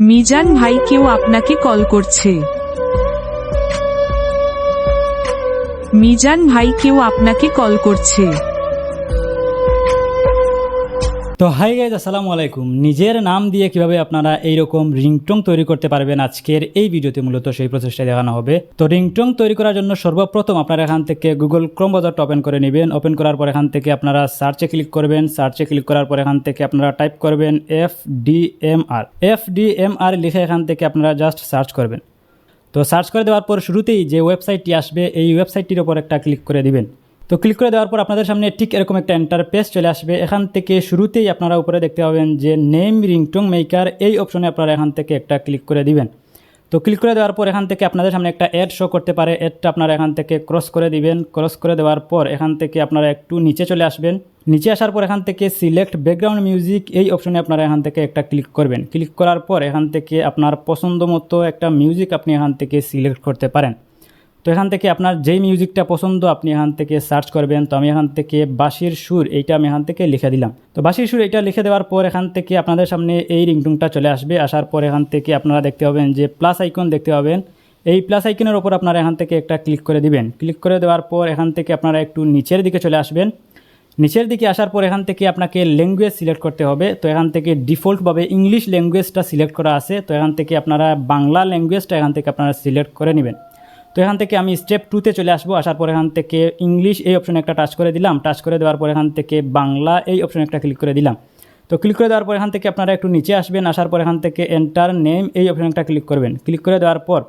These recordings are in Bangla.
মিজান ভাই কেউ আপনাকে কল করছে। মিজান ভাই কেউ আপনাকে কল করছে। তো হাই গাইজ, আসসালামু আলাইকুম। নিজের নাম দিয়ে কীভাবে আপনারা এইরকম রিংটং তৈরি করতে পারবেন আজকের এই ভিডিওতে মূলত সেই প্রসেসটা দেখানো হবে। তো রিংটং তৈরি করার জন্য সর্বপ্রথম আপনারা এখান থেকে গুগল ক্রোম বাজারটা ওপেন করে নেবেন। ওপেন করার পর এখান থেকে আপনারা সার্চে ক্লিক করবেন। সার্চে ক্লিক করার পর এখান থেকে আপনারা টাইপ করবেন F D M R F D M R লিখে এখান থেকে আপনারা জাস্ট সার্চ করবেন। তো সার্চ করে দেওয়ার পর শুরুতেই যে ওয়েবসাইটটি আসবে, এই ওয়েবসাইটটির ওপর একটা ক্লিক করে দিবেন। তো ক্লিক করে দেওয়ার পর আপনাদের সামনে ঠিক এরকম একটা এন্টার পেজ চলে আসবে। এখান থেকে শুরুতেই আপনারা উপরে দেখতে পাবেন যে নেম রিংটং মেকার এই অপশনে আপনারা এখান থেকে একটা ক্লিক করে দিবেন। তো ক্লিক করে দেওয়ার পর এখান থেকে আপনাদের সামনে একটা অ্যাড শো করতে পারে। অ্যাডটা আপনারা এখান থেকে ক্রস করে দিবেন। ক্রস করে দেওয়ার পর এখান থেকে আপনারা একটু নিচে চলে আসবেন। নিচে আসার পর এখান থেকে সিলেক্ট ব্যাকগ্রাউন্ড মিউজিক এই অপশনে আপনারা এখান থেকে একটা ক্লিক করবেন। ক্লিক করার পর এখান থেকে আপনার পছন্দ মতো একটা মিউজিক আপনি এখান থেকে সিলেক্ট করতে পারেন। তো এখান থেকে আপনার যেই মিউজিকটা পছন্দ আপনি এখান থেকে সার্চ করবেন তো আমি এখান থেকে বাঁশির সুর এইটা আমি এখান থেকে লিখে দিলাম তো বাঁশির সুর এইটা লিখে দেওয়ার পর এখান থেকে আপনাদের সামনে এই রিংটুংটা চলে আসবে আসার পর এখান থেকে আপনারা দেখতে পাবেন যে প্লাস আইকন দেখতে পাবেন এই প্লাস আইকনের ওপর আপনারা এখান থেকে একটা ক্লিক করে দিবেন ক্লিক করে দেওয়ার পর এখান থেকে আপনারা একটু নিচের দিকে চলে আসবেন নিচের দিকে আসার পর এখান থেকে আপনাকে ল্যাঙ্গুয়েজ সিলেক্ট করতে হবে তো এখান থেকে ডিফল্টভাবে ইংলিশ ল্যাঙ্গুয়েজটা সিলেক্ট করা আছে তো এখান থেকে আপনারা বাংলা ল্যাঙ্গুয়েজটা এখান থেকে আপনারা সিলেক্ট করে নেবেন তো এখান থেকে আমি স্টেপ টুতে চলে আসব। আসার পর এখান থেকে ইংলিশ এই অপশনে একটা টাচ করে দিলাম। টাচ করে দেওয়ার পর এখান থেকে বাংলা এই অপশনে একটা ক্লিক করে দিলাম। তো ক্লিক করে দেওয়ার পর এখান থেকে আপনারা একটু নিচে আসবেন। আসার পর এখান থেকে এন্টার নেম এই অপশনে একটা ক্লিক করবেন। ক্লিক করে দেওয়ার পর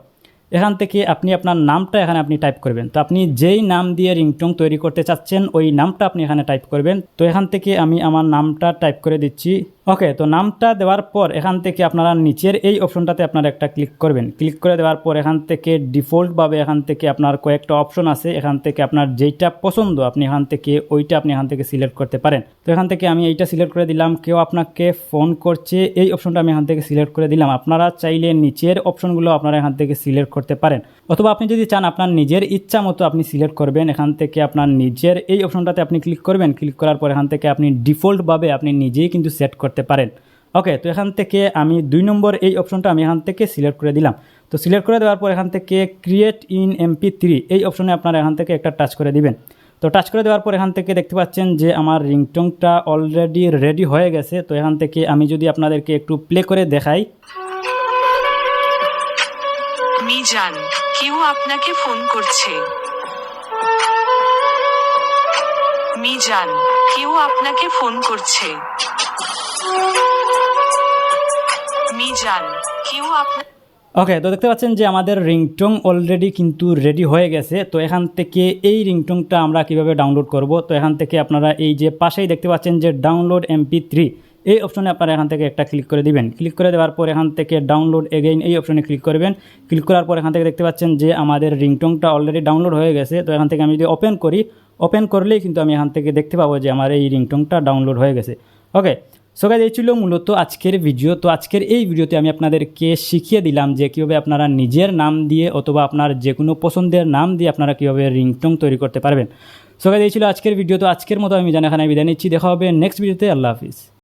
এখান থেকে আপনি আপনার নামটা এখানে আপনি টাইপ করবেন। তো আপনি যেই নাম দিয়ে রিংটং তৈরি করতে চাচ্ছেন, ওই নামটা আপনি এখানে টাইপ করবেন। তো এখান থেকে আমি আমার নামটা টাইপ করে দিচ্ছি। ওকে তো নামটা দেওয়ার পর এখান থেকে আপনারা নিচের এই অপশনটাতে আপনারা একটা ক্লিক করবেন ক্লিক করে দেওয়ার পর এখান থেকে ডিফল্টভাবে এখান থেকে আপনার কয়েকটা অপশন আছে এখান থেকে আপনার যেইটা পছন্দ আপনি এখান থেকে ওইটা আপনি এখান থেকে সিলেক্ট করতে পারেন তো এখান থেকে আমি এইটা সিলেক্ট করে দিলাম কেউ আপনাকে ফোন করছে এই অপশনটা আমি এখান থেকে সিলেক্ট করে দিলাম আপনারা চাইলে নিচের অপশনগুলো আপনারা এখান থেকে সিলেক্ট করতে পারেন অথবা আপনি যদি চান আপনার নিজের ইচ্ছা মতো আপনি সিলেক্ট করবেন এখান থেকে আপনার নিজের এই অপশনটাতে আপনি ক্লিক করবেন ক্লিক করার পর এখান থেকে আপনি ডিফল্টভাবে আপনি নিজেই কিন্তু সেট করতে পারেন। ওকে তো এখান থেকে আমি দুই নম্বর এই অপশনটা আমি এখান থেকে সিলেক্ট করে দিলাম। তো সিলেক্ট করে দেওয়ার পর এখান থেকে ক্রিয়েট ইন এমপি থ্রি এই অপশনে আপনারা এখান থেকে একটা টাচ করে দিবেন। তো টাচ করে দেওয়ার পর এখান থেকে দেখতে পাচ্ছেন যে আমার রিংটংটা অলরেডি রেডি হয়ে গেছে। তো এখান থেকে আমি যদি আপনাদেরকে একটু প্লে করে দেখাই। মিজান, কেউ আপনাকে ফোন করছে। মিজান, কেউ আপনাকে ফোন করছে। ওকে তো দেখতে পাচ্ছেন যে আমাদের রিংটং অলরেডি কিন্তু রেডি হয়ে গেছে। তো এখান থেকে এই রিংটংটা আমরা কীভাবে ডাউনলোড করব? তো এখান থেকে আপনারা এই যে পাশেই দেখতে পাচ্ছেন যে ডাউনলোড এমপি থ্রি এই অপশনে আপনারা এখান থেকে একটা ক্লিক করে দিবেন। ক্লিক করে দেওয়ার পর এখান থেকে ডাউনলোড এগেইন এই অপশনে ক্লিক করবেন। ক্লিক করার পর এখান থেকে দেখতে পাচ্ছেন যে আমাদের রিংটংটা অলরেডি ডাউনলোড হয়ে গেছে। তো এখান থেকে আমি যদি ওপেন করি ওপেন করলেই কিন্তু আমি এখান থেকে দেখতে পাবো যে আমার এই রিংটংটা ডাউনলোড হয়ে গেছে। ওকে সো গাইজ এই ছিল মূলত আজকের ভিডিও তো আজকের এই ভিডিওতে আমি আপনাদেরকে শিখিয়ে দিলাম যে কীভাবে আপনারা নিজের নাম দিয়ে অথবা আপনার যে কোনো পছন্দের নাম দিয়ে আপনারা কীভাবে রিংটং তৈরি করতে পারবেন। সো গাইজ এই ছিল আজকের ভিডিও তো আজকের মতো আমি জানাখানায় বিদায় নিচ্ছি। দেখা হবে নেক্সট ভিডিওতে আল্লাহ হাফিজ।